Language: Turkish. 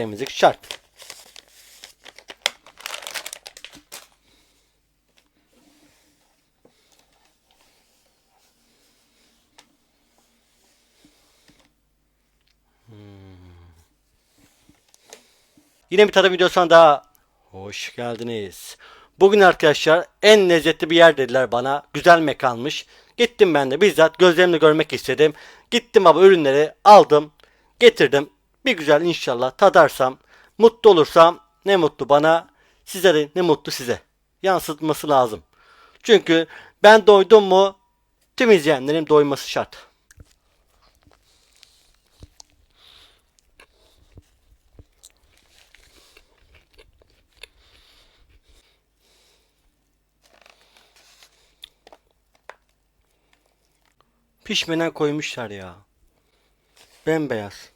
temizlik şart. Yine bir tadım videosuna daha hoş geldiniz. Bugün arkadaşlar en lezzetli bir yer dediler bana. Güzel mekanmış. Gittim ben de bizzat gözlerimle görmek istedim. Gittim ama ürünleri aldım. Getirdim. Bir güzel inşallah tadarsam. Mutlu olursam ne mutlu bana. Size de ne mutlu size. Yansıtması lazım. Çünkü ben doydum mu tüm izleyenlerin doyması şart. Pişmeden koymuşlar ya. Bembeyaz.